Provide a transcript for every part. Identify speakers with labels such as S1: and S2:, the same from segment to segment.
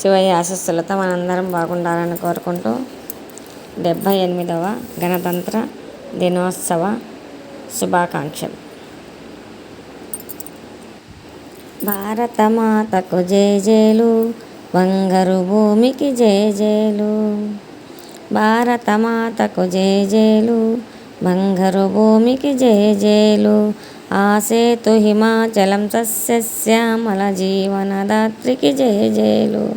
S1: శివయ్య ఆశస్సులతో మనందరం బాగుండాలని కోరుకుంటూ డెబ్భై ఎనిమిదవ గణతంత్ర దినోత్సవ శుభాకాంక్షలు. భారతమాతకు జేజేలు బంగారు భూమికి జేజేలు భారతమాతకు జేజేలు బంగారు భూమికి జేజేలు ఆసేతు హిమాచలం సస్యశ్యామల జీవనదాత్రికి జయలు.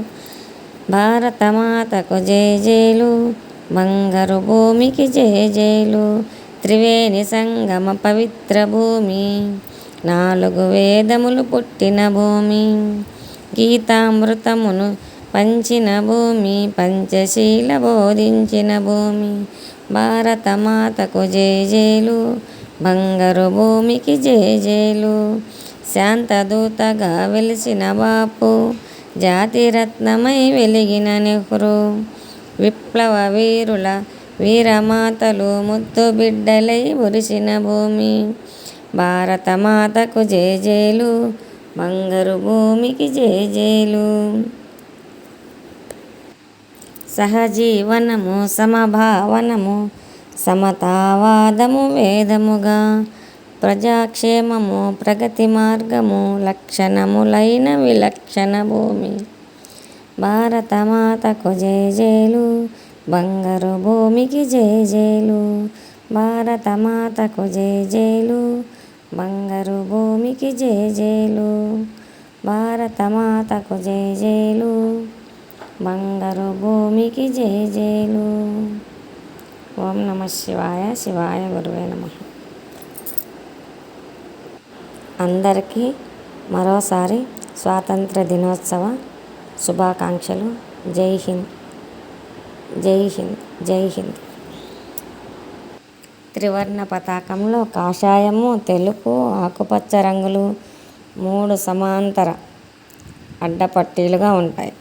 S1: భారతమాతకు జేజేలు బంగారు భూమికి జేజేలు త్రివేణి సంగమ పవిత్ర భూమి. నాలుగు వేదములు పుట్టిన భూమి. గీతామృతమును పంచిన భూమి. పంచశీల బోధించిన భూమి. భారతమాతకు జేజేలు బంగారు భూమికి జేజేలు. శాంతదూతగా వెలిసిన బాపు జాతిరత్నమై వెలిగిన నెహ్రూ. విప్లవ వీరుల వీరమాతలు ముద్దు బిడ్డలై మురిసిన భూమి. భారతమాతకు జేజేలు బంగారు భూమికి జేజేలు. సహజీవనము సమభావనము సమతావాదము వేదముగా ప్రజాక్షేమము ప్రగతి మార్గము లక్షణములైన విలక్షణ భూమి. భారతమాతకు జేజేలు బంగారు భూమికి జేజేలు భారతమాతకు జేజేలు బంగారు భూమికి జేజేలు భారతమాతకు జేజేలు బంగారు భూమికి జేజేలు ఓం నమ శివాయ శివాయ గురువే నమ. అందరికీ మరోసారి స్వాతంత్ర దినోత్సవ శుభాకాంక్షలు. జై హింద్. జై హింద్. జై హింద్. త్రివర్ణ పతాకంలో కాషాయము తెలుపు ఆకుపచ్చ రంగులు మూడు సమాంతర అడ్డపట్టీలుగా ఉంటాయి.